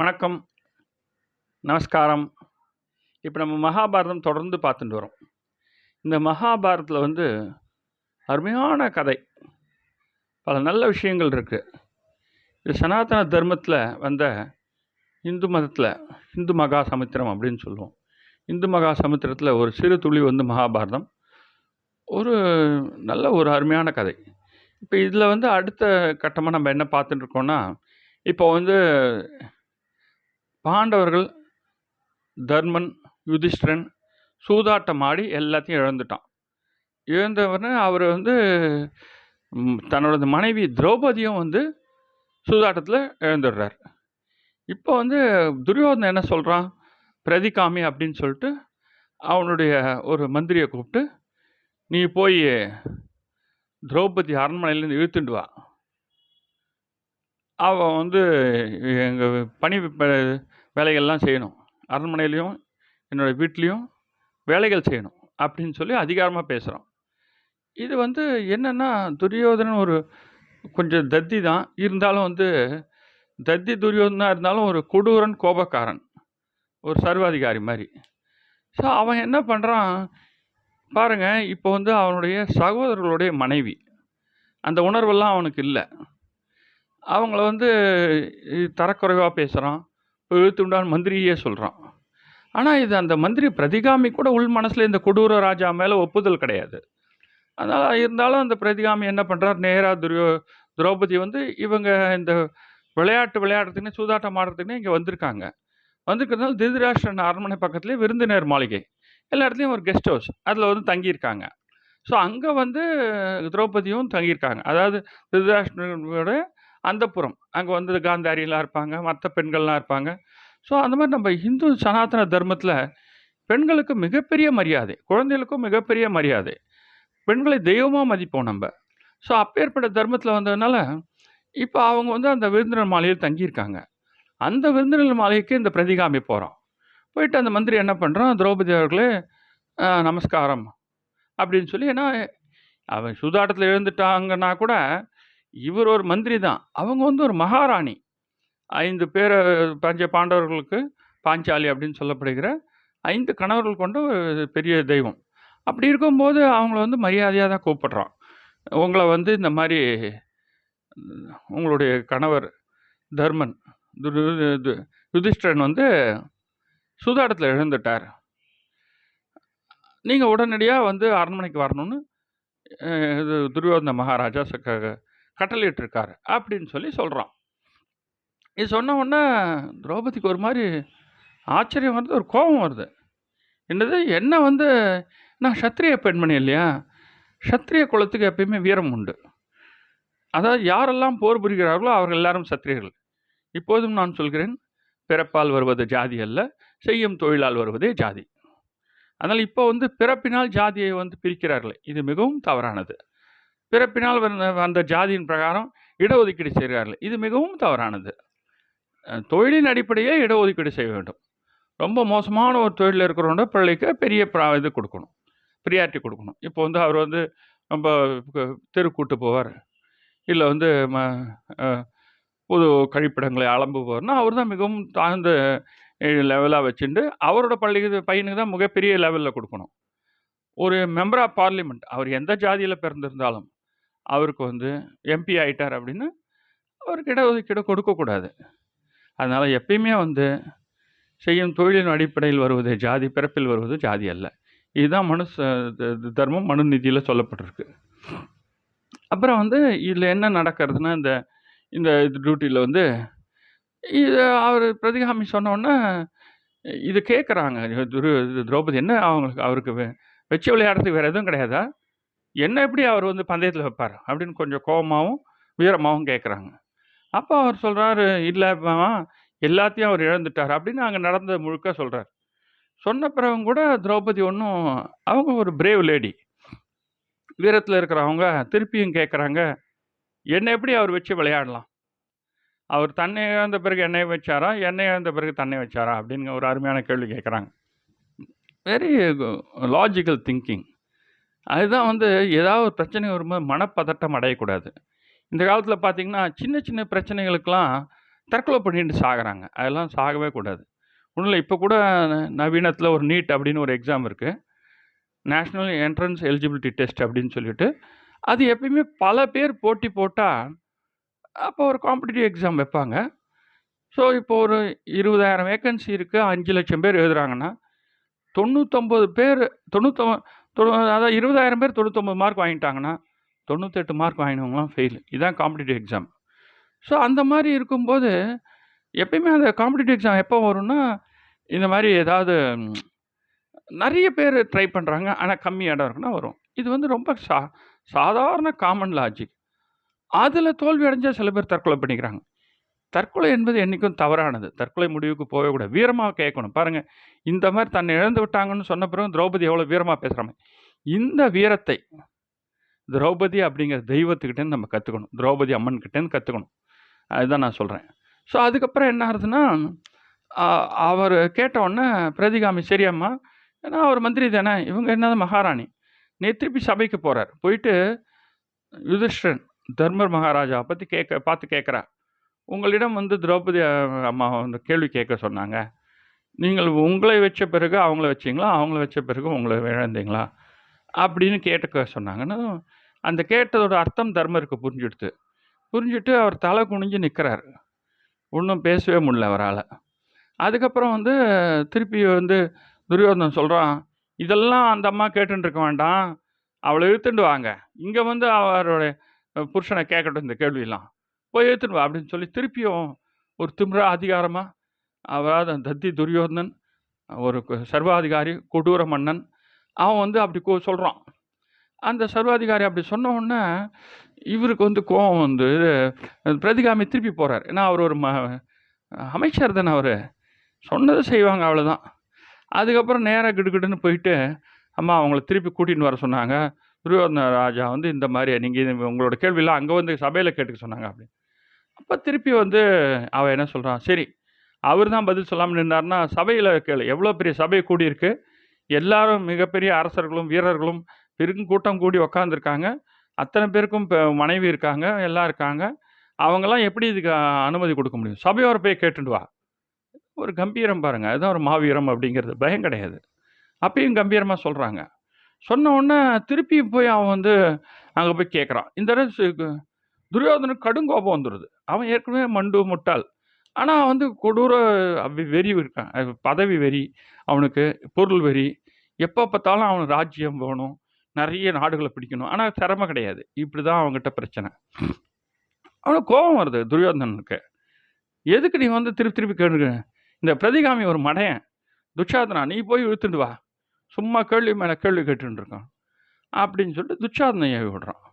வணக்கம். நமஸ்காரம். இப்போ நம்ம மகாபாரதம் தொடர்ந்து பார்த்துட்டு வரோம். இந்த மகாபாரதத்தில் வந்து அருமையான கதை. பல நல்ல விஷயங்கள் இருக்குது இது சனாதன தர்மத்தில் வந்த இந்து மதத்தில் இந்து மகா சமுத்திரம் அப்படின்னு சொல்லுவோம். இந்து மகா சமுத்திரத்தில் ஒரு சிறு துளி வந்து மகாபாரதம். ஒரு நல்ல ஒரு அருமையான கதை. இப்போ இதில் வந்து அடுத்த கட்டமாக நம்ம என்ன பார்த்துட்டு இருக்கோம்னா, இப்போ வந்து பாண்டவர்கள், தர்மன், யுதிஷ்டிரன் சூதாட்டம் ஆடி எல்லாத்தையும் இழந்துட்டான். இழந்த அவர் வந்து தன்னோட மனைவி திரௌபதியும் வந்து சூதாட்டத்தில் இழந்துடுறார். இப்போ வந்து துரியோதனை என்ன சொல்கிறான் பிரதிகாமி அப்படின்னு சொல்லிட்டு அவனுடைய ஒரு மந்திரியை கூப்பிட்டு, "நீ போய் திரௌபதி அரண்மனையிலேருந்து இழுத்துண்டு வா." அவன் வந்து எங்கள் பணி ப வேலைகள்லாம் செய்யணும். அரண்மனையிலையும் என்னோட வீட்லேயும் வேலைகள் செய்யணும். அப்படின்னு சொல்லி அதிகாரமாக பேசுகிறோம் இது வந்து என்னென்னா துரியோதனன் ஒரு கொஞ்சம் தத்தி தான். இருந்தாலும் வந்து தத்தி துரியோதனாக இருந்தாலும் ஒரு கொடூரன், கோபக்காரன். ஒரு சர்வாதிகாரி மாதிரி ஸோ அவன் என்ன பண்ணுறான் பாருங்க இப்போ வந்து அவனுடைய சகோதரர்களுடைய மனைவி. அந்த உணர்வெல்லாம் அவனுக்கு இல்லை அவங்கள வந்து தரக்குறைவாக பேசுகிறான் இழுத்துண்டான்னு மந்திரியே சொல்கிறான் ஆனால் இது அந்த மந்திரி பிரதிகாமி கூட உள் மனசில் இந்த கொடூர ராஜா மேலே ஒப்புதல் கிடையாது. அதனால் இருந்தாலும் அந்த பிரதிகாமி என்ன பண்ணுறார் நேரா துரியோ திரௌபதி வந்து இவங்க இந்த விளையாட்டு விளையாடுறதுக்குன்னே, சூதாட்டம் ஆடுறதுக்குன்னே இங்கே வந்திருக்காங்க. வந்திருக்கிறதுனால திருதராஷ்டிரன் அரண்மனை பக்கத்துலேயே விருந்தினர் மாளிகை. எல்லா இடத்துலையும் ஒரு கெஸ்ட் ஹவுஸ். அதில் வந்து தங்கியிருக்காங்க. ஸோ அங்கே வந்து திரௌபதியும் தங்கியிருக்காங்க. அதாவது திருதராஷ்டிரனோட அந்தபுரம் அங்கே வந்து காந்தாரியெல்லாம் இருப்பாங்க. மற்ற பெண்கள்லாம் இருப்பாங்க. ஸோ அந்த மாதிரி நம்ம இந்து சனாதன தர்மத்தில் பெண்களுக்கு மிகப்பெரிய மரியாதை. குழந்தைகளுக்கும் மிகப்பெரிய மரியாதை. பெண்களை தெய்வமாக மதிப்போம் நம்ம ஸோ அப்பேற்பட்ட தர்மத்தில் வந்ததுனால, இப்போ அவங்க வந்து அந்த விருந்தினர் மாலையில் தங்கியிருக்காங்க. அந்த விருந்தினர் மாலைக்கு இந்த பிரதிகாமி போகிறோம் போயிட்டு அந்த மந்திரி என்ன பண்ணுறோம் திரௌபதி அவர்களே நமஸ்காரம் அப்படின்னு சொல்லி ஏன்னா அவன் சூதாட்டத்தில் எழுந்துட்டாங்கன்னா கூட, இவர் ஒரு மந்திரி தான். அவங்க வந்து ஒரு மகாராணி. ஐந்து பேர பஞ்ச பாண்டவர்களுக்கு பாஞ்சாலி அப்படின்னு சொல்லப்படுகிற ஐந்து கணவர்கள் கொண்ட ஒரு பெரிய தெய்வம். அப்படி இருக்கும்போது அவங்கள வந்து மரியாதையாக தான் கூப்பிடுறான். உங்களை வந்து இந்த மாதிரி உங்களுடைய கணவர் தர்மன், யுதிஷ்டன் யுதிஷ்டிரன் வந்து சுதாடத்தில் இழந்துட்டார். நீங்கள் உடனடியாக வந்து அரண்மனைக்கு வரணும்னு இது துரியோதன மகாராஜா கட்டளையிட்டிருக்காரு. அப்படின்னு சொல்லி சொல்கிறான் இது சொன்ன உடனே திரௌபதிக்கு ஒரு மாதிரி ஆச்சரியம் வருது, ஒரு கோபம் வருது. என்னது என்ன வந்து நான் சத்திரிய பெண்மணி இல்லையா? சத்திரிய குலத்துக்கு எப்பயுமே வீரம் உண்டு. அதாவது யாரெல்லாம் போர் புரிகிறார்களோ அவர்கள் எல்லாரும் சத்திரியர்கள். இப்போதும் நான் சொல்கிறேன், பிறப்பால் வருவது ஜாதி அல்ல, செய்யும் தொழிலால் வருவதே ஜாதி. அதனால் இப்போ வந்து பிறப்பினால் ஜாதியை வந்து பிரிக்கிறார்கள் இது மிகவும் தவறானது. பிறப்பினால் வந்த அந்த ஜாதியின் பிரகாரம் இடஒதுக்கீடு செய்கிறார்கள். இது மிகவும் தவறானது. தொழிலின் அடிப்படையே இடஒதுக்கீடு செய்ய வேண்டும். ரொம்ப மோசமான ஒரு தொழிலில் இருக்கிறவங்க பிள்ளைக்கு பெரிய ப்ரா இது கொடுக்கணும் ப்ரியாரிட்டி கொடுக்கணும் இப்போ வந்து அவர் வந்து ரொம்ப தெருக்கூட்டு கூட்டு போவார். இல்லை வந்து ம அ பொது கழிப்பிடங்களை அலம்புபவர்னா, அவர் தான் மிகவும் தாழ்ந்த லெவலாக வச்சுட்டு வச்சுண்டு, அவரோட பள்ளிக்கு பையனுக்கு தான் மிகப்பெரிய லெவலில் கொடுக்கணும் ஒரு மெம்பர் ஆஃப் பார்லிமெண்ட் அவர் எந்த ஜாதியில் பிறந்திருந்தாலும், அவருக்கு வந்து எம்பி ஆகிட்டார் அப்படின்னு அவருக்கு இடஒதுக்கீடு கொடுக்கக்கூடாது. அதனால் எப்பயுமே வந்து செய்யும் தொழிலின் அடிப்படையில் வருவது ஜாதி, பிறப்பில் வருவது ஜாதி அல்ல. இதுதான் மனு ச த தர்மம் மனு நிதியில் சொல்லப்பட்டிருக்கு. அப்புறம் வந்து இதில் என்ன நடக்கிறதுன்னா, இந்த இந்த இது வந்து இது அவர் பிரதிகாமி சொன்னோன்னே இது கேட்குறாங்க. துரு திரௌபதி என்ன அவங்களுக்கு அவருக்கு வெ வச்சு விளையாடுறதுக்கு வேறு எதுவும் கிடையாதா? என்ன எப்படி அவர் வந்து பந்தயத்தில் வைப்பார்? அப்படின்னு கொஞ்சம் கோபமாகவும் வீரமாகவும் கேட்குறாங்க. அப்போ அவர் சொல்கிறாரு இல்லைப்பா எல்லாத்தையும் அவர் இழந்துட்டார்." அப்படின்னு அங்கே நடந்த முழுக்க சொல்கிறார் சொன்ன பிறகும் கூட திரௌபதி ஒன்றும் அவங்க ஒரு பிரேவ் லேடி. வீரத்தில் இருக்கிறவங்க திருப்பியும் கேட்குறாங்க, "என்ன எப்படி அவர் வச்சு விளையாடலாம்? அவர் தன்னை இழந்த பிறகு என்னை வச்சாரா? என்னை இழந்த பிறகு தன்னை வச்சாரா?" அப்படின்னு ஒரு அருமையான கேள்வி கேட்குறாங்க. Very logical thinking. அதுதான் வந்து ஏதாவது ஒரு பிரச்சனை வரும்போது மனப்பதட்டம் அடையக்கூடாது. இந்த காலத்தில் பார்த்தீங்கன்னா, சின்ன சின்ன பிரச்சனைகளுக்கெல்லாம் தற்கொலை பண்ணிட்டு சாகுறாங்க. அதெல்லாம் சாகவே கூடாது. ஒன்றும் இல்லை இப்போ கூட நவீனத்தில் ஒரு நீட் அப்படின்னு ஒரு எக்ஸாம் இருக்குது நேஷ்னல் என்ட்ரன்ஸ் எலிஜிபிலிட்டி டெஸ்ட் அப்படின்னு சொல்லிட்டு அது எப்பயுமே பல பேர் போட்டி போட்டால் அப்போ ஒரு காம்படிட்டிவ் எக்ஸாம் வைப்பாங்க. ஸோ இப்போ ஒரு இருபதாயிரம் வேக்கன்சி இருக்குது அஞ்சு லட்சம் பேர் எழுதுறாங்கன்னா தொண்ணூத்தொம்பது பேர் தொண்ணூத்தொ தொண்ணூ அதாவது இருபதாயிரம் பேர் தொண்ணூத்தொம்பது மார்க் வாங்கிட்டாங்கன்னா தொண்ணூத்தெட்டு மார்க் வாங்கினவங்களாம் ஃபெயில் இதுதான் காம்படிட்டிவ் எக்ஸாம் ஸோ அந்த மாதிரி இருக்கும்போது எப்பயுமே அந்த காம்படிட்டிவ் எக்ஸாம் எப்போ வரும்னா இந்த மாதிரி ஏதாவது நிறைய பேர் ட்ரை பண்ணுறாங்க ஆனால் கம்மி இடம் இருக்குன்னா வரும். இது வந்து ரொம்ப சா சாதாரண காமன் லாஜிக் அதில் தோல்வி அடைஞ்சால் சில பேர் தற்கொலை பண்ணிக்கிறாங்க. தற்கொலை என்பது என்றைக்கும் தவறானது. தற்கொலை முடிவுக்கு போகவே கூடாது வீரமாக கேட்கணும். பாருங்கள் இந்த மாதிரி தன்னை இழந்து விட்டாங்கன்னு சொன்ன பிறகு திரௌபதி எவ்வளோ வீரமாக பேசுகிறாங்க இந்த வீரத்தை திரௌபதி அப்படிங்கிற தெய்வத்துக்கிட்டேருந்து நம்ம கற்றுக்கணும் திரௌபதி அம்மன் கிட்டேருந்து கற்றுக்கணும் அதுதான் நான் சொல்கிறேன் ஸோ அதுக்கப்புறம் என்ன ஆகுதுன்னா அவர் கேட்டவுடனே பிரதிகாமி சரியம்மா ஏன்னா அவர் மந்திரி தானே இவங்க என்னது மகாராணி? நீ திருப்பி சபைக்கு போகிறார் போயிட்டு யுதிஷ்டன் தர்மர் மகாராஜா பற்றி கேட்க பார்த்து கேட்குறா உங்களிடம் வந்து திரௌபதி அம்மா வந்து கேள்வி கேட்க சொன்னாங்க. நீங்கள் உங்களை வச்ச பிறகு அவங்கள வச்சீங்களா? அவங்கள வச்ச பிறகு உங்களை இழந்தீங்களா? அப்படின்னு கேட்டுக்க சொன்னாங்கன்னா அந்த கேட்டதோட அர்த்தம் தர்மருக்கு புரிஞ்சுடுது புரிஞ்சுட்டு அவர் தலை குனிஞ்சு நிற்கிறார் ஒன்றும் பேசவே முடியல அவரால். அதுக்கப்புறம் வந்து திருப்பி வந்து துரியோதனன் சொல்கிறான் இதெல்லாம் அந்த அம்மா கேட்டுருக்க வேண்டாம். அவளை இழுத்துட்டு வாங்க. இங்கே வந்து அவருடைய புருஷனை கேட்கட்டும் இந்த கேள்வியெல்லாம். போய் இழுத்துட்டு வா அப்படின்னு சொல்லி திருப்பியும் ஒரு திமிரா அதிகாரமாக அதாவது தத்தி துரியோதனன் ஒரு சர்வாதிகாரி கொடூர மன்னன் அவன் வந்து அப்படி கோ சொல்கிறான் அந்த சர்வாதிகாரி அப்படி சொன்ன உடனே இவருக்கு வந்து கோபம் வந்து பிரதிகாமி திருப்பி போகிறார் ஏன்னா அவர் ஒரு ம அமைச்சர் தானே அவர். சொன்னதை செய்வாங்க அவ்வளோதான் அதுக்கப்புறம் நேராக கிடுகிடுன்னு போயிட்டு அம்மா அவங்கள திருப்பி கூட்டின்னு வர சொன்னாங்க. துரியோதன ராஜா வந்து இந்த மாதிரி நீங்கள் உங்களோட கேள்வியெல்லாம் அங்கே வந்து சபையில் கேட்டுக்க சொன்னாங்க அப்படின்னு. அப்போ திருப்பி வந்து அவன் என்ன சொல்கிறான் சரி அவர் தான் பதில் சொல்லாமல் நின்றாருன்னா சபையில் கேளு. எவ்வளோ பெரிய சபை கூடியிருக்கு? எல்லாரும் மிகப்பெரிய அரசர்களும் வீரர்களும் பெருங்கூட்டம் கூடி உக்காந்துருக்காங்க. அத்தனை பேருக்கும் இப்போ மனைவி இருக்காங்க எல்லாம் இருக்காங்க. அவங்கெல்லாம் எப்படி இதுக்கு அனுமதி கொடுக்க முடியும்? சபையோர போய் கேட்டுட்டு வா. ஒரு கம்பீரம் பாருங்கள் அதுதான் ஒரு மாவீரம் அப்படிங்கிறது. பயம் கிடையாது. அப்பயும் கம்பீரமாக சொல்கிறாங்க சொன்ன உடனே திருப்பி போய் அவன் வந்து அங்கே போய் கேட்குறான் இந்த தடவை துரியோதனுக்கு கடும் கோபம் வந்துடுது அவன் ஏற்கனவே மண்டு முட்டாள். ஆனால் வந்து கொடூர அவி- வெறி இருக்கான். பதவி வெறி அவனுக்கு பொருள் வெறி. எப்போ பார்த்தாலும் அவனுக்கு ராஜ்யம் வேணும். நிறைய நாடுகளை பிடிக்கணும். ஆனால் திறமை கிடையாது. இப்படி தான் அவங்ககிட்ட பிரச்சனை. அவனுக்கு கோபம் வருது துரியோதனனுக்கு. எதுக்கு நீ வந்து திருப்பி திருப்பி கேளுங்க? இந்த பிரதிகாமி ஒரு மடையன். துச்சாதனா நீ போய் இழுத்துட்டு வா. சும்மா கேள்வி மேலே கேள்வி கேட்டுருக்கான் இருக்கான். அப்படின்னு சொல்லிட்டு துச்சாதனை ஏவி விடுறான்.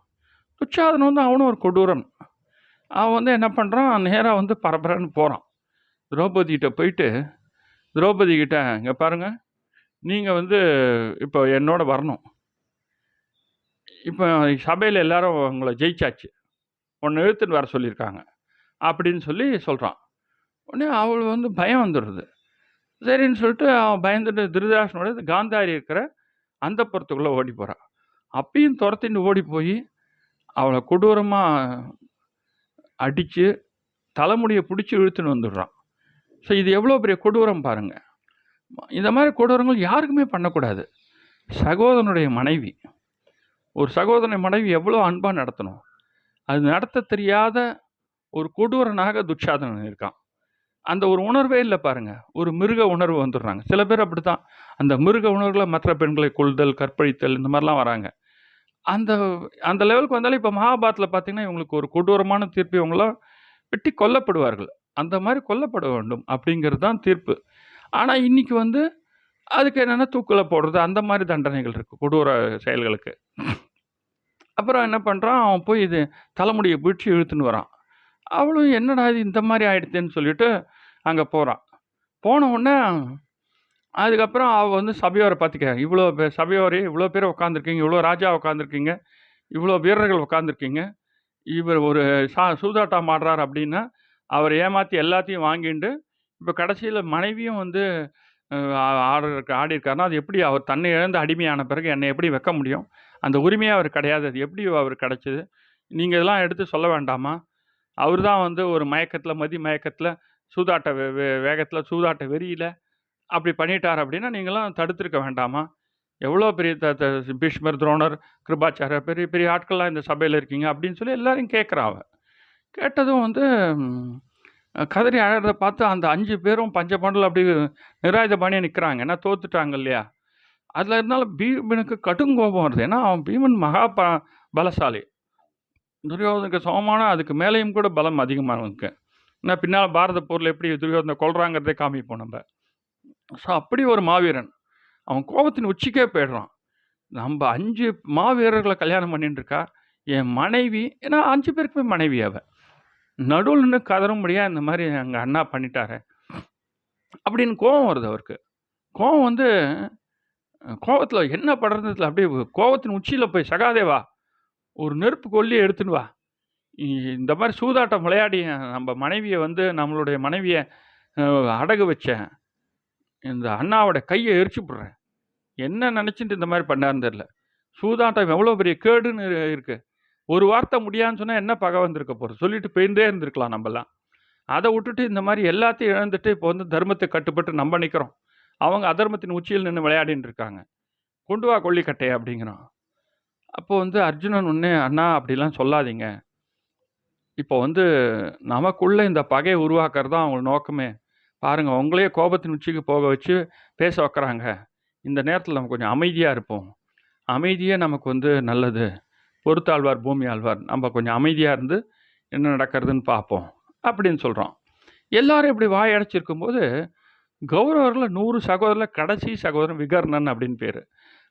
துச்சாதன் வந்து அவனும் ஒரு கொடூரன். அவன் வந்து என்ன பண்ணுறான் நேராக வந்து பரபரன்னு போகிறான் திரௌபதிகிட்ட போயிட்டு திரௌபதிகிட்ட இங்கே பாருங்கள் நீங்கள் வந்து இப்போ என்னோட வரணும். இப்போ சபையில் எல்லாரும் உங்களை ஜெயிச்சாச்சு. உன்னை இழுத்துட்டு வர சொல்லியிருக்காங்க. அப்படின்னு சொல்லி சொல்கிறான் உடனே அவள் வந்து பயம் வந்துடுது. சரின்னு சொல்லிட்டு அவன் பயந்துட்டு திருதராசனோட காந்தாரி இருக்கிற அந்த புறத்துக்குள்ளே ஓடி போகிறான் அப்பயும் துரத்தின்னு ஓடி போய் அவளை கொடூரமாக அடித்து தலைமுடியை பிடிச்சி இழுத்துன்னு வந்துடுறான். ஸோ இது எவ்வளோ பெரிய கொடூரம் பாருங்கள் இந்த மாதிரி கொடூரங்கள் யாருக்குமே பண்ணக்கூடாது. சகோதரனுடைய மனைவி. ஒரு சகோதரனை மனைவி எவ்வளோ அன்பாக நடத்தணும். அது நடத்த தெரியாத ஒரு கொடூரனாக துட்சாதனன் இருக்கான். அந்த ஒரு உணர்வே இல்லை பாருங்கள் ஒரு மிருக உணர்வு வந்துடுறாங்க. சில பேர் அப்படி தான் அந்த மிருக உணர்வில் மற்ற பெண்களை கொள்தல் கற்பழித்தல் இந்த மாதிரிலாம் வராங்க. அந்த அந்த லெவலுக்கு வந்தாலும் இப்போ மகாபாரத்தில் பார்த்தீங்கன்னா இவங்களுக்கு ஒரு கொடூரமான தீர்ப்பு. இவங்களாம் வெட்டி கொல்லப்படுவார்கள். அந்த மாதிரி கொல்லப்பட வேண்டும் அப்படிங்கிறது தான் தீர்ப்பு. ஆனால் இன்னைக்கு வந்து அதுக்கு என்னென்னா தூக்கில் போடுறது? அந்த மாதிரி தண்டனைகள் இருக்குது கொடூர செயல்களுக்கு. அப்புறம் என்ன பண்ணுறான் அவன் போய் இது தலைமுடியை பிடிச்சி இழுத்துன்னு வரான். அவளும் என்னடா இது இந்த மாதிரி ஆயிடுதுன்னு சொல்லிட்டு அங்கே போகிறான் போன உடனே அதுக்கப்புறம் அவள் வந்து சபையோரை பார்த்துக்க இவ்வளோ பேர் சபையோரே இவ்வளோ பேர் உட்காந்துருக்கீங்க இவ்வளோ ராஜா உட்காந்துருக்கீங்க இவ்வளோ வீரர்கள் உட்காந்துருக்கீங்க இவர் ஒரு சா சூதாட்டம் ஆடுறார் அப்படின்னா அவர் ஏமாற்றி எல்லாத்தையும் வாங்கிட்டு இப்போ கடைசியில் மனைவியும் வந்து ஆடுறதுக்கு ஆடி இருக்காருன்னா அது எப்படி அவர் தன்னை இழந்து அடிமையான பிறகு என்னை எப்படி வைக்க முடியும்? அந்த உரிமையே அவர் கிடையாது. அது எப்படி அவர் கிடச்சிது? நீங்கள் இதெல்லாம் எடுத்து சொல்ல வேண்டாமா? அவர் தான் வந்து ஒரு மயக்கத்தில் மதி மயக்கத்தில் சூதாட்ட வே வே வேகத்தில் சூதாட்ட வெறியில் அப்படி பண்ணிட்டார் அப்படின்னா நீங்களாம் தடுத்திருக்க வேண்டாமா? எவ்வளோ பெரிய த த பீஷ்மர் துரோணர் கிருபாச்சாரியர் பெரிய பெரிய ஆட்கள்லாம் இந்த சபையில் இருக்கீங்க அப்படின்னு சொல்லி எல்லாரையும் கேட்குறா அவ. கேட்டதும் வந்து கதறி அழகிறத பார்த்து அந்த அஞ்சு பேரும் பஞ்சபாண்டல் அப்படி நிராயுத பாணியாக நிற்கிறாங்க ஏன்னா தோத்துட்டாங்க இல்லையா? அதில் இருந்தாலும் பீமனுக்கு கடும் கோபம் வருது. ஏன்னா அவன் பீமன் மகா ப பலசாலி. துரியோதனுக்கு சமமான அதுக்கு மேலேயும் கூட பலம் அதிகமாக இருக்கு. ஏன்னா பின்னால் பாரத போரில் எப்படி துரியோதனை கொள்கிறாங்கிறதே காமிப்போம் நம்ம. ஸோ அப்படி ஒரு மாவீரன் அவன் கோபத்தின் உச்சிக்கே போயிடுறான். நம்ம அஞ்சு மாவீரர்களை கல்யாணம் பண்ணிட்டு இருக்கா என் மனைவி ஏன்னா அஞ்சு பேருக்குமே மனைவி அவள் நடுவில் நின்று கதறும் முடியாது இந்த மாதிரி எங்கள் அண்ணா பண்ணிட்டாரு. அப்படின்னு கோபம் வருது அவருக்கு. கோபம் வந்து கோபத்தில் என்ன படுறதுல அப்படியே கோபத்தின் உச்சியில் போய் சகாதேவா ஒரு நெருப்பு கொல்லி எடுத்துன்னு வா. இந்த மாதிரி சூதாட்டம் விளையாடி நம்ம மனைவியை வந்து நம்மளுடைய மனைவியை அடகு வச்சேன். இந்த அண்ணாவோட கையை எரிச்சு விட்றேன் என்ன நினச்சிட்டு இந்த மாதிரி பண்ணாருன்னு தெரில சூதாட்டம் எவ்வளோ பெரிய கேடுன்னு இருக்குது இருக்கு. ஒரு வார்த்தை முடியான்னு சொன்னால் என்ன பகை வந்திருக்க போகிறது சொல்லிட்டு போயிருந்தே இருந்திருக்கலாம் நம்மலாம் அதை விட்டுட்டு இந்த மாதிரி எல்லாத்தையும் இழந்துட்டு இப்போ வந்து தர்மத்தை கட்டுப்பட்டு நம்ம நிற்கிறோம் அவங்க அதர்மத்தின் உச்சியில் நின்று விளையாடின்னு இருக்காங்க. கொண்டு வா கொல்லிக்கட்டையை அப்படிங்கிறோம் அப்போ வந்து அர்ஜுனன் ஒன்று அண்ணா அப்படிலாம் சொல்லாதீங்க. இப்போ வந்து நமக்குள்ளே இந்த பகையை உருவாக்குறது தான் அவங்க நோக்கமே. பாருங்கள் உங்களையே கோபத்தின் உச்சிக்கு போக வச்சு பேச வைக்கிறாங்க. இந்த நேரத்தில் நம்ம கொஞ்சம் அமைதியாக இருப்போம். அமைதியே நமக்கு வந்து நல்லது. பொறுத்தாழ்வார் பூமி ஆழ்வார் நம்ம கொஞ்சம் அமைதியாக இருந்து என்ன நடக்கிறதுன்னு பார்ப்போம் அப்படின்னு சொல்கிறோம் எல்லாரும் இப்படி வாய் அடைச்சிருக்கும்போது கௌரவரில் நூறு சகோதரில் கடைசி சகோதரன் விகர்ணன் அப்படின்னு பேர்.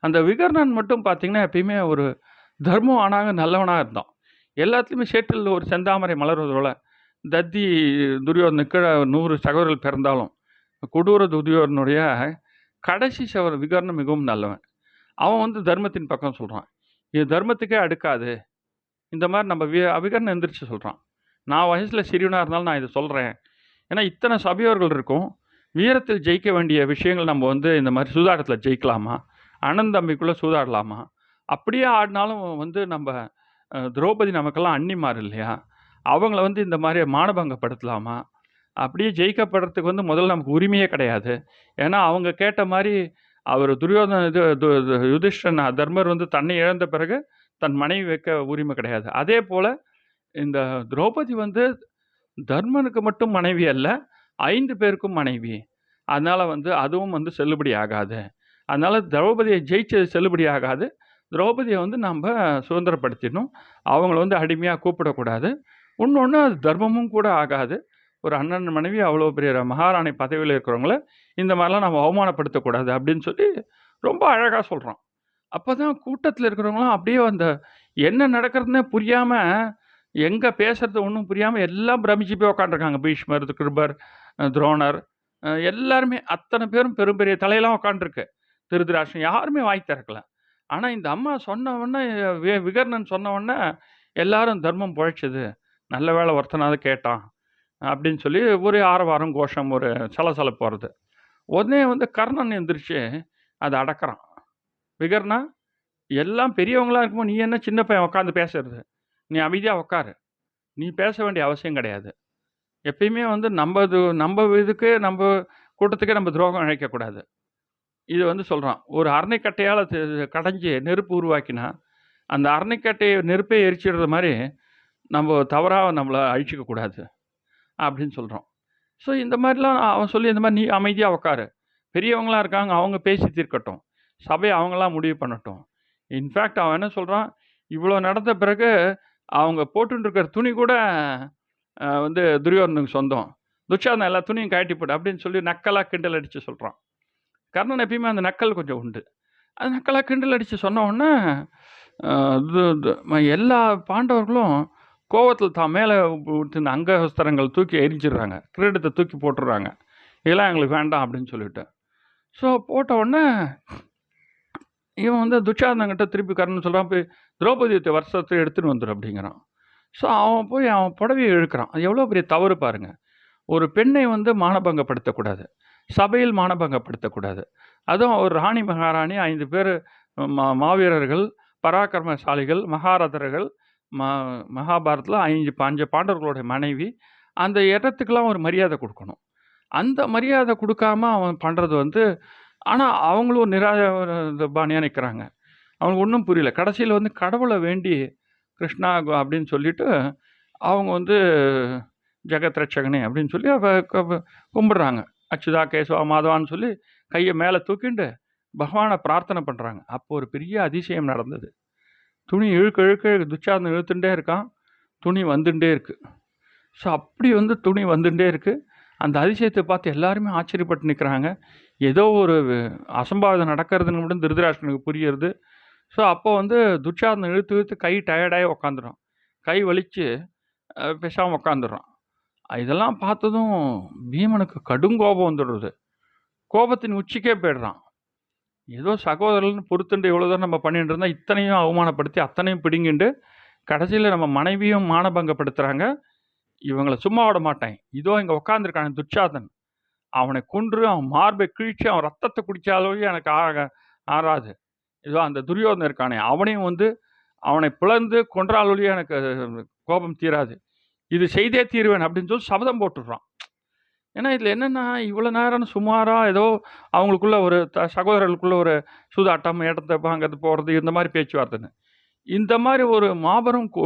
அந்த விகர்ணன் மட்டும் பார்த்திங்கன்னா எப்பயுமே ஒரு தர்மம் ஆனாங்க நல்லவனாக இருந்தான். எல்லாத்துலேயுமே சேற்றில் ஒரு செந்தாமரை மலர்வதோட தத்தி துரியோதனுக்கு நூறு சகோதரர்கள் பிறந்தாலும் கொடூர துரியோதனுடைய கடைசி சகோதரன் விகரணம் மிகவும் நல்லவன். அவன் வந்து தர்மத்தின் பக்கம் சொல்கிறான் இது தர்மத்துக்கே அடுக்காது. இந்த மாதிரி நம்ம வி விகர்ணன் எந்திரிச்சு சொல்கிறான் நான் வயசில் சிறியவனாக இருந்தாலும் நான் இதை சொல்கிறேன் ஏன்னா இத்தனை சபையோர்கள் இருக்கும். வீரத்தில் ஜெயிக்க வேண்டிய விஷயங்கள் நம்ம வந்து இந்த மாதிரி சூதாட்டத்தில் ஜெயிக்கலாமா? அண்ணன் தம்பிக்குள்ளே சூதாடலாமா? அப்படியே ஆடினாலும் வந்து நம்ம திரௌபதி நமக்கெல்லாம் அன்னிமார் இல்லையா? அவங்கள வந்து இந்த மாதிரி மானபங்கப்படுத்தலாமா? அப்படியே ஜெயிக்கப்படுறதுக்கு வந்து முதல்ல நமக்கு உரிமையே கிடையாது. ஏன்னா அவங்க கேட்ட மாதிரி அவர் துரியோதன இது யுதிஷ்டன் தர்மர் வந்து தன்னை இழந்த பிறகு தன் மனைவி வைக்க உரிமை கிடையாது. அதே போல் இந்த திரௌபதி வந்து தர்மனுக்கு மட்டும் மனைவி அல்ல ஐந்து பேருக்கும் மனைவி. அதனால் வந்து அதுவும் வந்து செல்லுபடி ஆகாது. அதனால் திரௌபதியை ஜெயிச்சது செல்லுபடி ஆகாது. திரௌபதியை வந்து நம்ம சுதந்திரப்படுத்திடணும். அவங்கள வந்து அடிமையாக கூப்பிடக்கூடாது. இன்னொன்று அது தர்மமும் கூட ஆகாது. ஒரு அண்ணன் மனைவி அவ்வளோ பெரிய மகாராணி பதவியில் இருக்கிறவங்கள இந்த மாதிரிலாம் நம்ம அவமானப்படுத்தக்கூடாது அப்படின்னு சொல்லி ரொம்ப அழகாக சொல்கிறோம் அப்போ தான் கூட்டத்தில் இருக்கிறவங்களாம் அப்படியே அந்த என்ன நடக்கிறதுனே புரியாமல் எங்கே பேசுறது ஒன்றும் புரியாமல் எல்லாம் பிரமிச்சு போய் உட்காந்துருக்காங்க பீஷ்மர் கிருபர் துரோணர் எல்லாருமே அத்தனை பேரும் பெரும் பெரிய தலையெல்லாம் உக்காண்டிருக்கு திருதராஷ்டிரம் யாருமே வாய் திறக்கல. ஆனால் இந்த அம்மா சொன்ன உடனே வி- விகர்ணன் சொன்ன உடனே எல்லாரும் தர்மம் பிழைச்சது. நல்ல வேளை ஒருத்தனாவது கேட்டான் அப்படின்னு சொல்லி ஒரு ஆரவாரம் கோஷம் ஒரு சலசலப்பு வருது. உடனே வந்து கர்ணன் எந்திரிச்சு அதை அடக்கிறான். விகர்னா எல்லாம் பெரியவங்களாக இருக்கும்போது நீ என்ன சின்ன பையன் உட்காந்து பேசுறது? நீ அமைதியாக உட்காரு. நீ பேச வேண்டிய அவசியம் கிடையாது. எப்பயுமே வந்து நம்ம இது நம்ம இதுக்கு நம்ம கூட்டத்துக்கே நம்ம துரோகம் இழைக்கக்கூடாது இது வந்து சொல்கிறான் ஒரு அரணைக்கட்டையால் கடைஞ்சி நெருப்பு உருவாக்கினா அந்த அரணைக்கட்டையை நெருப்பே எரிச்சிடுற மாதிரி நம்ம தவறாக நம்மளை அழிச்சிக்க கூடாது அப்படின்னு சொல்கிறோம் ஸோ இந்த மாதிரிலாம் அவன் சொல்லி இந்த மாதிரி நீ அமைதியாக உட்காரு பெரியவங்களாம் இருக்காங்க அவங்க பேசி தீர்க்கட்டும். சபை அவங்களாம் முடிவு பண்ணட்டும். இன்ஃபேக்ட் அவன் என்ன சொல்கிறான் இவ்வளோ நடந்த பிறகு அவங்க போட்டுருக்கிற துணி கூட வந்து துரியோதனுக்கு சொந்தம். துச்சாதன் எல்லா துணியும் கழட்டி போட்டு அப்படின்னு சொல்லி நக்கலாக கிண்டல் அடித்து சொல்கிறான் கர்ணன் எப்பயுமே அந்த நக்கல் கொஞ்சம் உண்டு. அது நக்கலாக கிண்டல் அடித்து சொன்ன உடனே இது- இது, எல்லா பாண்டவர்களும் கோவத்தில் தான் மேலே விட்டு அங்கஸ்தரங்கள் தூக்கி எரிஞ்சிடுறாங்க. கிரீடத்தை தூக்கி போட்டுடுறாங்க. இதெல்லாம் எங்களுக்கு வேண்டாம் அப்படின்னு சொல்லிட்டு. ஸோ போட்ட உடனே இவன் வந்து துச்சாதனங்கிட்ட திருப்பி கர்ணன் சொல்கிறான் போய் திரௌபதியத்தை வருஷத்தை எடுத்துகிட்டு வந்துடும் அப்படிங்கிறான். ஸோ அவன் போய் அவன் புடவையை இழுக்கிறான். அது எவ்வளோ பெரிய தவறு பாருங்க. ஒரு பெண்ணை வந்து மானபங்கப்படுத்தக்கூடாது. சபையில் மானபங்கப்படுத்தக்கூடாது. அதுவும் ஒரு ராணி மகாராணி ஐந்து பேர் மா மாவீரர்கள் பராக்கிரமசாலிகள் மகாரதர்கள் ம மகாபாரதத்தில் ஐந்து பஞ்ச பாண்டவர்களுடைய மனைவி. அந்த இடத்துக்கெல்லாம் ஒரு மரியாதை கொடுக்கணும் அந்த மரியாதை கொடுக்காம அவன் பண்ணுறது வந்து ஆனால் அவங்களும் நிரா பாணியாக நிற்கிறாங்க அவங்களுக்கு ஒன்றும் புரியல. கடைசியில் வந்து கடவுளை வேண்டி கிருஷ்ணா அப்படின்னு சொல்லிட்டு, அவங்க வந்து ஜெகத் ரட்சகனே அப்படின்னு சொல்லி கும்பிடுறாங்க. அச்சுதா, கேசவா, மாதவான்னு சொல்லி கையை மேலே தூக்கிண்டு பகவானை பிரார்த்தனை பண்ணுறாங்க அப்போ ஒரு பெரிய அதிசயம் நடந்தது. துணி இழுக்க இழுக்க துச்சாந்தம் இழுத்துட்டே இருக்கான். துணி வந்துட்டே இருக்குது ஸோ அப்படி வந்து துணி வந்துட்டே இருக்குது அந்த அதிசயத்தை பார்த்து எல்லாருமே ஆச்சரியப்பட்டு நிற்கிறாங்க ஏதோ ஒரு அசம்பாவிதம் நடக்கிறதுன்னு மட்டும் திருதராஷ்டனுக்கு புரியிறது. ஸோ அப்போ வந்து துச்சாதனம் இழுத்து இழுத்து கை டயர்டாகி உக்காந்துடும் கை வலிச்சு பேசாமல் பேசாம இதெல்லாம் பார்த்ததும் பீமனுக்கு கடும் கோபம் வந்துடுறது கோபத்தின் உச்சிக்கே போயிடுறான். ஏதோ சகோதரர்னு பொறுத்துண்டு இவ்வளோ தூரம் நம்ம பண்ணிட்டு இருந்தால் இத்தனையும் அவமானப்படுத்தி, அத்தனையும் பிடிங்கிண்டு கடைசியில் நம்ம மனைவியும் மானபங்கப்படுத்துகிறாங்க இவங்களை சும்மா விட மாட்டேன். இதோ இங்கே உட்காந்துருக்கானே துச்சாதன் அவனை கொன்று அவன் மார்பை கிழிச்சு அவன் ரத்தத்தை குடிச்சாலும் எனக்கு ஆக ஆறாது. இதோ அந்த துரியோதனை இருக்கானே, அவனையும் வந்து அவனை பிளந்து கொன்றால் எனக்கு கோபம் தீராது. இது செய்தே தீர்வேன் அப்படின்னு சொல்லி சபதம் போட்டுடுறான். ஏன்னா இதில் என்னென்னா இவ்வளோ நேரம் சுமாராக ஏதோ அவங்களுக்குள்ள ஒரு த சகோதரர்களுக்குள்ள ஒரு சூதாட்டம், இடத்த வாங்கறது, போகிறது இந்த மாதிரி பேச்சுவார்த்தைன்னு. இந்த மாதிரி ஒரு மாபெரும் கோ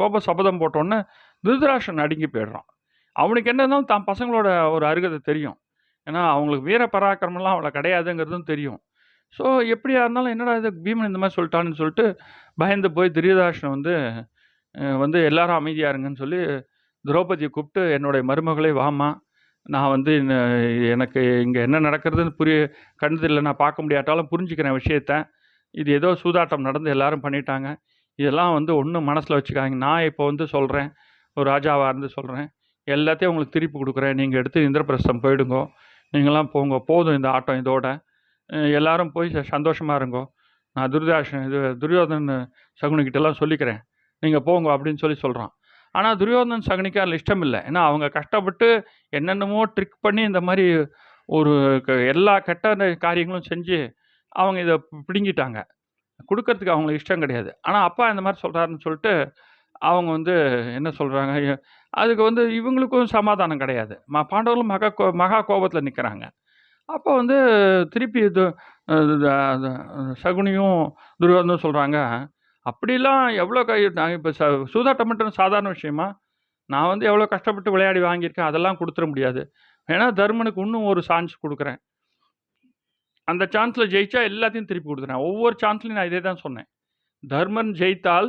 கோப சபதம் போட்டோன்னே திருதராஷன் அடுங்கி போயிடுறான். அவனுக்கு என்ன இருந்தாலும் தான் பசங்களோட ஒரு அருகதை தெரியும். ஏன்னா அவங்களுக்கு வீர பராக்கிரமெல்லாம் அவ்வளோ கிடையாதுங்கிறதும் தெரியும். ஸோ எப்படியா இருந்தாலும் என்னடா இது பீமன் இந்த மாதிரி சொல்லிட்டான்னு சொல்லிட்டு, பயந்து போய் துரியோதாசன் வந்து வந்து எல்லாரும் அமைதியாருங்கன்னு சொல்லி திரௌபதியை கூப்பிட்டு, "என்னுடைய மருமகளே வாமா நான் வந்து எனக்கு இங்கே என்ன நடக்கிறதுன்னு புரிய கண்ணுல நான் பார்க்க முடியாட்டாலும் புரிஞ்சுக்கிறேன் விஷயத்த. இது ஏதோ சூதாட்டம் நடந்து எல்லாரும் பண்ணிட்டாங்க. இதெல்லாம் வந்து ஒன்றும் மனசில் வச்சுக்காதீங்க. நான் இப்போ வந்து சொல்கிறேன் ஒரு ராஜாவாக இருந்து சொல்கிறேன் எல்லாத்தையும் உங்களுக்கு திருப்பி கொடுக்குறேன் நீங்கள் எடுத்து இந்திரபிரஸ்தம் போயிடுங்கோ. நீங்களாம் போங்க போதும் இந்த ஆட்டம் இதோட. எல்லாரும் போய் ச இருங்கோ. நான் துரிதாஷன் இது துரியோதன் சகுனிகிட்டலாம் சொல்லிக்கிறேன். நீங்கள் போங்க அப்படின்னு சொல்லி சொல்கிறான் ஆனால் துரியோதனன், சகுனிக்கு அதில் இஷ்டம் இல்லை ஏன்னா அவங்க கஷ்டப்பட்டு என்னென்னமோ ட்ரிக் பண்ணி இந்த மாதிரி ஒரு க எல்லா கெட்ட காரியங்களும் செஞ்சு, அவங்க இதை பிடுங்கிட்டாங்க. கொடுக்கறதுக்கு அவங்களுக்கு இஷ்டம் கிடையாது. ஆனால் அப்பா இந்த மாதிரி சொல்கிறாருன்னு சொல்லிட்டு, அவங்க வந்து என்ன சொல்கிறாங்க அதுக்கு வந்து இவங்களுக்கும் சமாதானம் கிடையாது. ம பாண்டவர்களும் மகா கோ மகா கோபத்தில் நிற்கிறாங்க அப்போ வந்து திருப்பி இது சகுனியும், துரியோதனனும் சொல்கிறாங்க "அப்படிலாம் எவ்வளோ கை நான் ச சூதாட்டம் பண்றது சாதாரண விஷயமா? நான் வந்து எவ்வளோ கஷ்டப்பட்டு விளையாடி வாங்கியிருக்கேன். அதெல்லாம் கொடுத்துட முடியாது. வேணா தர்மனுக்கு இன்னும் ஒரு சான்ஸ் கொடுக்குறேன் அந்த சான்ஸில் ஜெயிச்சா எல்லாத்தையும் திருப்பி கொடுத்துறேன் ஒவ்வொரு சான்ஸ்லையும் நான் இதே தான் சொன்னேன். தர்மன் ஜெயித்தால்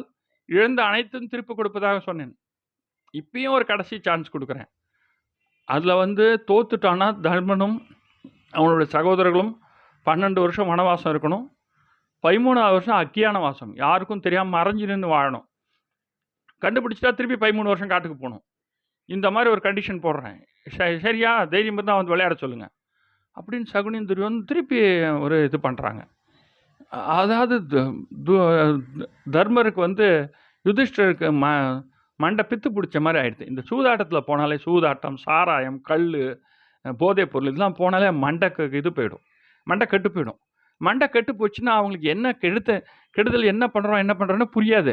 இழந்த அனைத்தும் திருப்பி கொடுப்பதாக சொன்னேன். இப்பயும் ஒரு கடைசி சான்ஸ் கொடுக்குறேன் அதில் வந்து தோத்துட்டான்னா தர்மனும், அவனுடைய சகோதரர்களும் 12 வருஷம் வனவாசம் இருக்கணும். 13வது வருஷம் அக்கியான வாசம் யாருக்கும் தெரியாமல் மறைஞ்சு நின்று வாழணும். கண்டுபிடிச்சிட்டா திருப்பி 13 வருஷம் காட்டுக்கு போகணும் இந்த மாதிரி ஒரு கண்டிஷன் போடுறேன். ச சரியா? தைரியம் தான் வந்து விளையாட சொல்லுங்கள் அப்படின்னு சகுனியும், துரியோதனனும் திருப்பி ஒரு இது பண்ணுறாங்க அதாவது தர்மருக்கு வந்து யுதிஷ்டருக்கு ம மண்டை பித்து பிடிச்ச மாதிரி ஆயிடுது. இந்த சூதாட்டத்தில் போனாலே சூதாட்டம், சாராயம், கல் போதைப் பொருள் இதெல்லாம் போனாலே மண்டைக்கு இது போயிடும். மண்டை கெட்டு போயிடும். மண்டை கெட்டு போச்சுன்னா, அவங்களுக்கு என்ன கெடுத்த கெடுதல் என்ன பண்ணுறோம் என்ன பண்ணுறோன்னு புரியாது.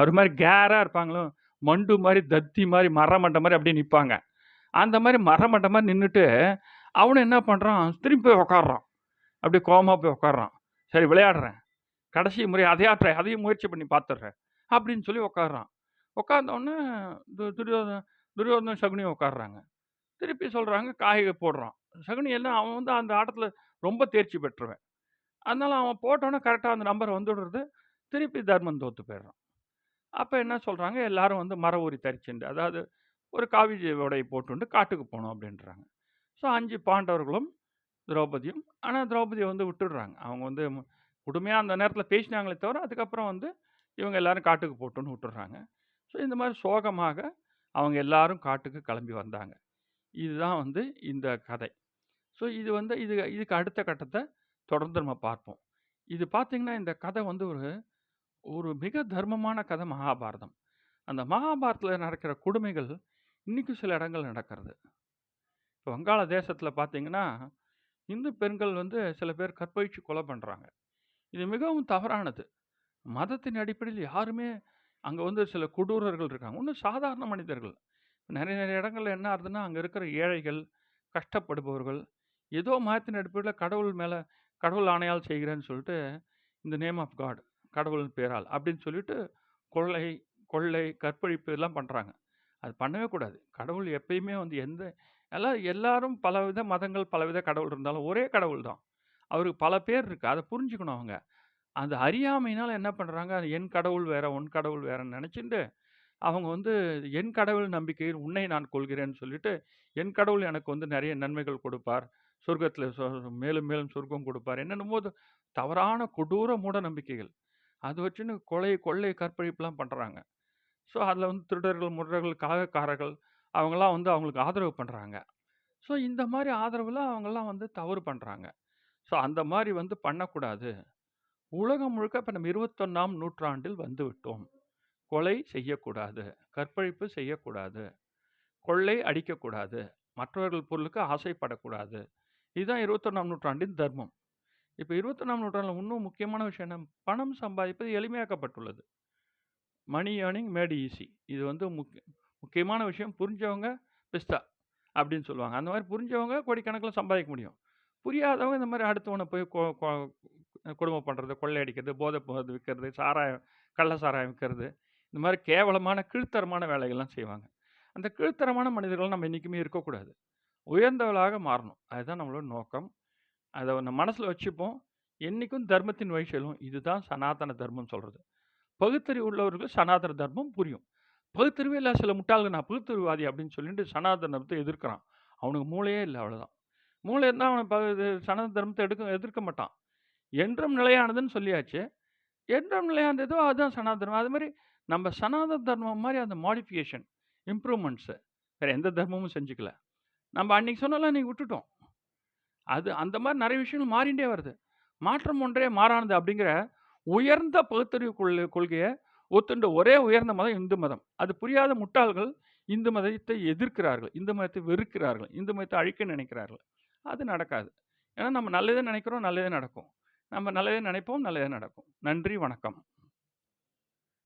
ஒரு மாதிரி கேராக இருப்பாங்களோ, மண்டு மாதிரி தத்தி மாதிரி மர மண்டை அப்படியே நிற்பாங்க அந்த மாதிரி மர மண்டை நின்றுட்டு அவனும் என்ன பண்ணுறான் திரும்பி போய் உக்காடுறான் அப்படியே கோமா போய் உட்கார்றான். "சரி விளையாடுறேன். கடைசி முறை அதையா ட்ரை அதையும் முயற்சி பண்ணி பார்த்துடுறேன்." அப்படின்னு சொல்லி உக்காடுறான் உட்கார்ந்தோனே து துரியோதனன் சகுனியும் உட்காடுறாங்க திருப்பி சொல்கிறாங்க காய்கறி போடுறான். சகுனி எல்லாம் அவன் வந்து அந்த ஆட்டத்தில் ரொம்ப தேர்ச்சி பெற்றுவேன் அதனால அவன் போட்டோன்னே கரெக்டாக அந்த நம்பர் வந்துடுறது. திருப்பி தர்மன் தோத்து போயிடுறான். அப்போ என்ன சொல்கிறாங்க எல்லாரும் வந்து மர ஊறி தரிச்சுண்டு, அதாவது ஒரு காவி உடையை போட்டுண்டு காட்டுக்கு போகணும் அப்படின்றாங்க. ஸோ அஞ்சு பாண்டவர்களும், திரௌபதியும் ஆனால் திரௌபதியை வந்து விட்டுடுறாங்க. அவங்க வந்து உடுமையாக அந்த நேரத்தில் பேசினாங்களே தவிர, அதுக்கப்புறம் வந்து இவங்க எல்லாரும் காட்டுக்கு போட்டுன்னு விட்டுடுறாங்க. ஸோ இந்த மாதிரி சோகமாக அவங்க எல்லாரும் காட்டுக்கு கிளம்பி வந்தாங்க. இதுதான் வந்து இந்த கதை. ஸோ இது வந்து இது இதுக்கு அடுத்த கட்டத்தை தொடர்ந்து நம்ம பார்ப்போம். இது பார்த்தீங்கன்னா, இந்த கதை வந்து ஒரு ஒரு மிக தர்மமான கதை மகாபாரதம். அந்த மகாபாரதத்தில் நடக்கிற கொடுமைகள் இன்னைக்கும் சில இடங்கள்ல நடக்கிறது. இப்ப வங்காள தேசத்தில் பார்த்தீங்கன்னா, இந்து பெண்கள் வந்து சில பேர் கற்பழிச்சு கொலை பண்றாங்க. இது மிகவும் தவறானது. மதத்தின் அடிப்படையில் யாருமே அங்க வந்து சில கொடூரர்கள் இருக்காங்க. இன்னும் சாதாரண மனிதர்கள். நெறைய நெறைய இடங்கள்ல என்ன ஆகுதுன்னா, அங்க இருக்கிற ஏழைகள், கஷ்டப்படுபவர்கள், ஏதோ மதத்தின் அடிப்படையில கடவுள் மேல கடவுள் ஆணையால் செய்கிறேன்னு சொல்லிட்டு, இந்த நேம் ஆஃப் காட் கடவுளின் பேரால் அப்படின்னு சொல்லிட்டு கொள்ளை, கொள்ளை, கற்பழிப்பு எல்லாம் பண்ணுறாங்க அது பண்ணவே கூடாது. கடவுள் எப்பயுமே வந்து எந்த எல்லாம் எல்லாரும் பலவித மதங்கள், பலவித கடவுள் இருந்தாலும் ஒரே கடவுள் தான். அவருக்கு பல பேர் இருக்குது அதை புரிஞ்சுக்கணும் அவங்க. அந்த அறியாமையினால் என்ன பண்ணுறாங்க என் கடவுள் வேற, உன் கடவுள் வேறன்னு நினச்சிட்டு அவங்க வந்து என் கடவுள் நம்பிக்கையில் உன்னை நான் கொள்கிறேன்னு சொல்லிட்டு, என் கடவுள் எனக்கு வந்து நிறைய நன்மைகள் கொடுப்பார். சொர்க்கத்தில் சொ மேலும் மேலும் சொர்க்கம் கொடுப்பார். என்னென்னமோ தவறான கொடூர மூட நம்பிக்கைகள். அது வச்சுன்னு கொலை, கொள்ளை, கற்பழிப்புலாம் பண்ணுறாங்க ஸோ, அதில் வந்து திருடர்கள், முரடர்கள், கலகக்காரர்கள் அவங்களாம் வந்து அவங்களுக்கு ஆதரவு பண்ணுறாங்க ஸோ, இந்த மாதிரி ஆதரவில் அவங்கெல்லாம் வந்து தவறு பண்ணுறாங்க ஸோ, அந்த மாதிரி வந்து பண்ணக்கூடாது. உலகம் முழுக்க இப்போ நம்ம 21ஆம் நூற்றாண்டில் வந்து விட்டோம் கொலை செய்யக்கூடாது. கற்பழிப்பு செய்யக்கூடாது. கொள்ளை அடிக்கக்கூடாது. மற்றவர்கள் பொருளுக்கு ஆசைப்படக்கூடாது. இதுதான் 21ஆம் நூற்றாண்டின் தர்மம். இப்போ இருபத்தொன்னாம் நூற்றாண்டில் இன்னும் முக்கியமான விஷயம் என்ன? பணம் சம்பாதிப்பது எளிமையாக்கப்பட்டுள்ளது. Money earning made easy. இது வந்து முக்கிய முக்கியமான விஷயம். புரிஞ்சவங்க பிஸ்தா அப்படின்னு சொல்லுவாங்க. அந்த மாதிரி புரிஞ்சவங்க கோடிக்கணக்கில் சம்பாதிக்க முடியும். புரியாதவங்க இந்த மாதிரி அடுத்தவனை போய் குடும்பம் பண்ணுறது கொள்ளையடிக்கிறது, போதை போதை விற்கிறது சாராயம் கள்ள சாராயம் விற்கிறது இந்த மாதிரி கேவலமான கீழ்த்தரமான வேலைகள்லாம் செய்வாங்க. அந்த கீழ்த்தரமான மனிதர்கள் நம்ம என்றைக்குமே இருக்கக்கூடாது. உயர்ந்தவளாக மாறணும். அதுதான் நம்மளோட நோக்கம். அதை நம்ம மனசில் வச்சுப்போம். என்றைக்கும் தர்மத்தின் வழி செல்லும். இதுதான் சனாதன தர்மம் சொல்கிறது பகுத்தறிவு உள்ளவர்களுக்கு சனாதன தர்மம் புரியும். பகுத்தறிவே இல்லை சில முட்டாள்கள் நான் பகுத்தறிவாதி அப்படின்னு சொல்லிட்டு சனாதன எதிர்க்கிறான். அவனுக்கு மூளையே இல்லை அவ்வளோதான். மூளை இருந்தால் அவன் ப சனாதன தர்மத்தை எடுக்க எதிர்க்க மாட்டான். என்றும் நிலையானதுன்னு சொல்லியாச்சு. என்றும் நிலையானதோ அதுதான் சனாதனம். அது மாதிரி நம்ம சனாதன தர்மம் மாதிரி அந்த மாடிஃபிகேஷன், இம்ப்ரூவ்மெண்ட்ஸு வேறு எந்த தர்மமும் செஞ்சுக்கல. நம்ம அன்றைக்கி சொன்னாலும் அன்றைக்கி விட்டுட்டோம். அது அந்த மாதிரி நிறைய விஷயங்கள் மாறிண்டே வருது. மாற்றம் ஒன்றே மாறானது அப்படிங்கிற உயர்ந்த பகுத்தறிவு கொள் கொள்கையை ஒத்துண்ட ஒரே உயர்ந்த மதம் இந்து மதம். அது புரியாத முட்டாள்கள் இந்து மதத்தை எதிர்க்கிறார்கள். இந்து மதத்தை வெறுக்கிறார்கள். இந்து மதத்தை அழிக்க நினைக்கிறார்கள். அது நடக்காது. ஏன்னா நம்ம நல்லதே நினைக்கிறோம், நல்லதே நடக்கும். நம்ம நல்லதே நினைப்போம், நல்லதே நடக்கும். நன்றி, வணக்கம்.